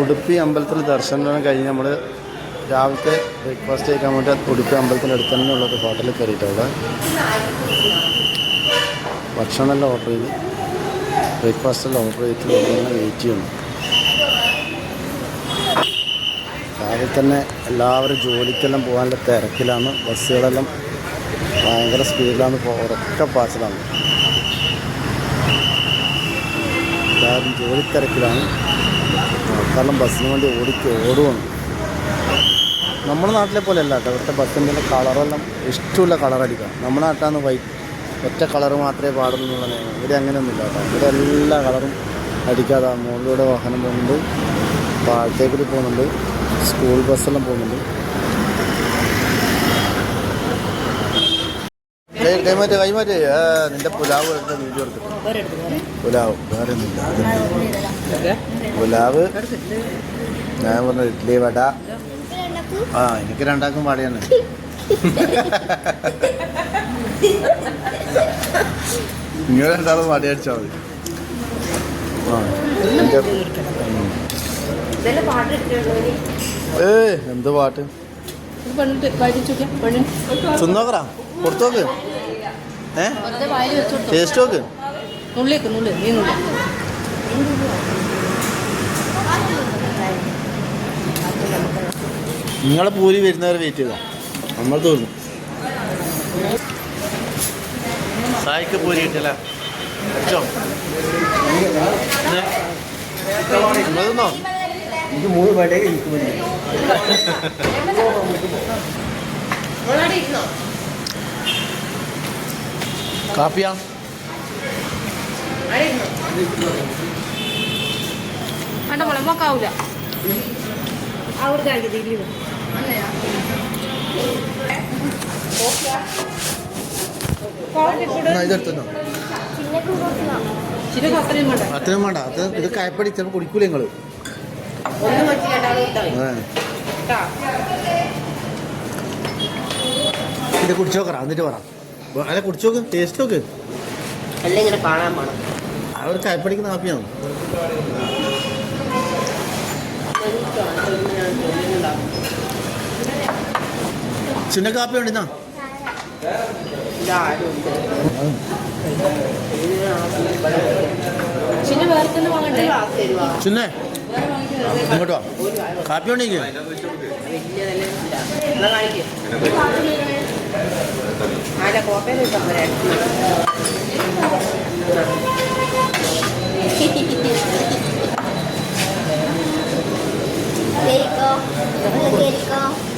ഉടുപ്പി അമ്പലത്തിൽ ദർശനം കഴിഞ്ഞ് നമ്മൾ രാവിലത്തെ ബ്രേക്ക്ഫാസ്റ്റ് കഴിക്കാൻ വേണ്ടി ഉടുപ്പി അമ്പലത്തിന്റെ അടുത്ത് ഒരു ഹോട്ടലിൽ കയറിയിട്ടുള്ളത് ഭക്ഷണമെല്ലാം ഓർഡർ ചെയ്ത് ബ്രേക്ക്ഫാസ്റ്റ് എല്ലാം ഓർഡർ ചെയ്തിട്ട് വെയിറ്റ് ചെയ്യുന്നു രാവിലെ തന്നെ എല്ലാവരും ജോലിക്കെല്ലാം പോകാനുള്ള തിരക്കിലാണ്. ബസ്സുകളെല്ലാം ഭയങ്കര സ്പീഡിലാണ് ഉറക്ക പാച്ചിലാണ്. എല്ലാവരും ജോലി ആൾക്കാരെല്ലാം ബസ്സിന് വേണ്ടി ഓടിക്ക് ഓടുവാണ്. നമ്മുടെ നാട്ടിലെ പോലെ അല്ല കേട്ടോ. ബസ്സിന്റെ കളറെല്ലാം ഇഷ്ടമുള്ള കളറടിക്കുക അടിക്കാം നമ്മുടെ നാട്ടിലാണ് വൈറ്റ് ഒറ്റ കളർ മാത്രമേ പാടുള്ളൂ എന്നുള്ള നിയമം. ഇവിടെ അങ്ങനെയൊന്നുമില്ല കേട്ടോ. ഇവിടെ എല്ലാ കളറും അടിക്കാതെ മുകളിലൂടെ വാഹനം പോകുന്നുണ്ട്. താഴത്തേക്കൂടി പോകുന്നുണ്ട്. സ്കൂൾ ബസ്സെല്ലാം പോകുന്നുണ്ട്. കൈമാറ്റ് കൈമാറ്റ് നിന്റെ പുലാവ് എടുത്ത വീഡിയോ എടുത്തിട്ട്. പുലാവ് വേറെ ഒന്നുമില്ല പുലാവ് ഞാൻ പറഞ്ഞ ഇഡ്ഡലി വട. ആ എനിക്ക് രണ്ടാക്കും വടയാണ് നിങ്ങൾ രണ്ടാളും വട അടിച്ചാൽ മതി. ഏ എന്ത് പാട്ട്? സുന്ദോക്കറാ കൊടുത്തോക്ക്. ഏ? ടേസ്റ്റ് നോക്ക്. നിങ്ങളെ പൂരി വരുന്നവരെ വെയിറ്റ് ചെയ്താ. നമ്മൾ തോന്നുന്നു സായിക്ക് പൂരി കിട്ടില്ല കഴിച്ചോ നിന്നോ എനിക്ക് മൂന്ന് പേടേ കാപ്പിയാ? വേണ്ട? അത്രയും വേണ്ട. അത് ഇത് കയപ്പടി ചിലപ്പോൾ കുടിക്കൂല ഇട്ടാൽ ഇത് കുടിച്ചോക്കറ എന്നിട്ട് പറ. അല്ല കുടിച്ചോക്ക് ടേസ്റ്റ് നോക്ക് ഇങ്ങനെ കാണാൻ വേണം ഒരു കയപ്പടിക്ക് കാപ്പിയാണ് ചിന്ന കാപ്പി ഉണ്ടെന്നാ ചിന്ന ഇങ്ങോട്ടോ തന്നെ വാങ്ങണ്ടേ? ചിന്നേ ഇങ്ങോട്ട് വാ. കാപ്പി ഉണ്ടെങ്കിൽ. ആരെ കോട്ടയം കിട്ടാൻ കേറിക്കോ ഒന്ന്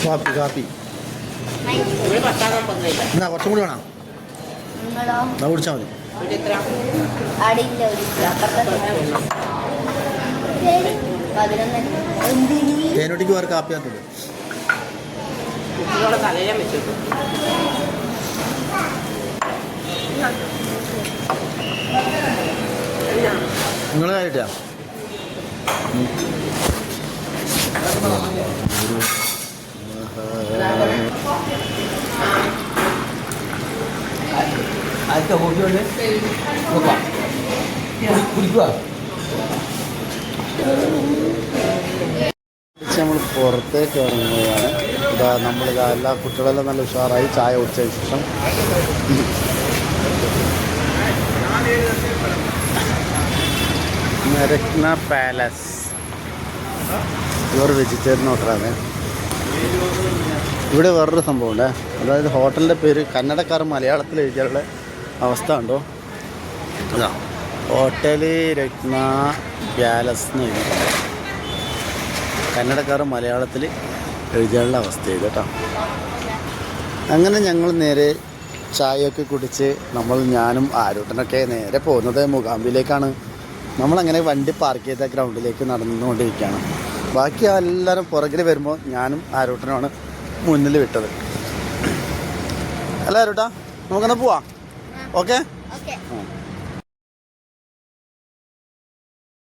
കാപ്പി കാപ്പി എന്നാ കുറച്ചും കൂടി വേണം. എന്നാ കുടിച്ചാൽ മതി. തേനോട്ടിക്ക് വേറെ കാപ്പി ആക്കുന്നത് കുട്ടികളെ തലയിലും വെച്ചിട്ടു. നിങ്ങൾ കാര്യട്ടാ ആദ്യത്തെ ഹോബിയുണ്ട് നോക്കാം. കുടിക്കുക നമ്മൾ പുറത്തേക്ക് ഇറങ്ങുകയാണ്. ഇതാ നമ്മളിതാ എല്ലാ കുട്ടികളെല്ലാം നല്ല ഉഷാറായി ചായ കുടിച്ചതിന് ശേഷം. നരക്ന പാലസ് ഇവർ വെജിറ്റേറിയൻ ഹോട്ടലാണ് ഇവിടെ വേറൊരു സംഭവമുണ്ട് അതായത് ഹോട്ടലിന്റെ പേര് കന്നഡക്കാർ മലയാളത്തിൽ എഴുതിയുള്ള അവസ്ഥ ഉണ്ടോ അതാ ഹോട്ടൽ രത്ന പാലസ് എന്ന് എഴുതിയിട്ടുണ്ട്. കന്നഡക്കാർ മലയാളത്തിൽ എഴുതിയുള്ള അവസ്ഥ ചെയ്ത് കേട്ടോ അങ്ങനെ ഞങ്ങൾ നേരെ ചായയൊക്കെ കുടിച്ച് നമ്മൾ ഞാനും ആരോട്ടനൊക്കെ നേരെ പോകുന്നത് മുകാമ്പിലേക്കാണ് നമ്മളങ്ങനെ വണ്ടി പാർക്ക് ചെയ്ത ഗ്രൗണ്ടിലേക്ക് നടന്നുകൊണ്ടിരിക്കുകയാണ്. ബാക്കി എല്ലാവരും പുറകിൽ വരുമ്പോൾ ഞാനും ആരോട്ടനുമാണ് മുന്നിൽ വിട്ടത്. അല്ല ആരോട്ടാ നമുക്കെന്നാ പോവാം. ഓക്കെ?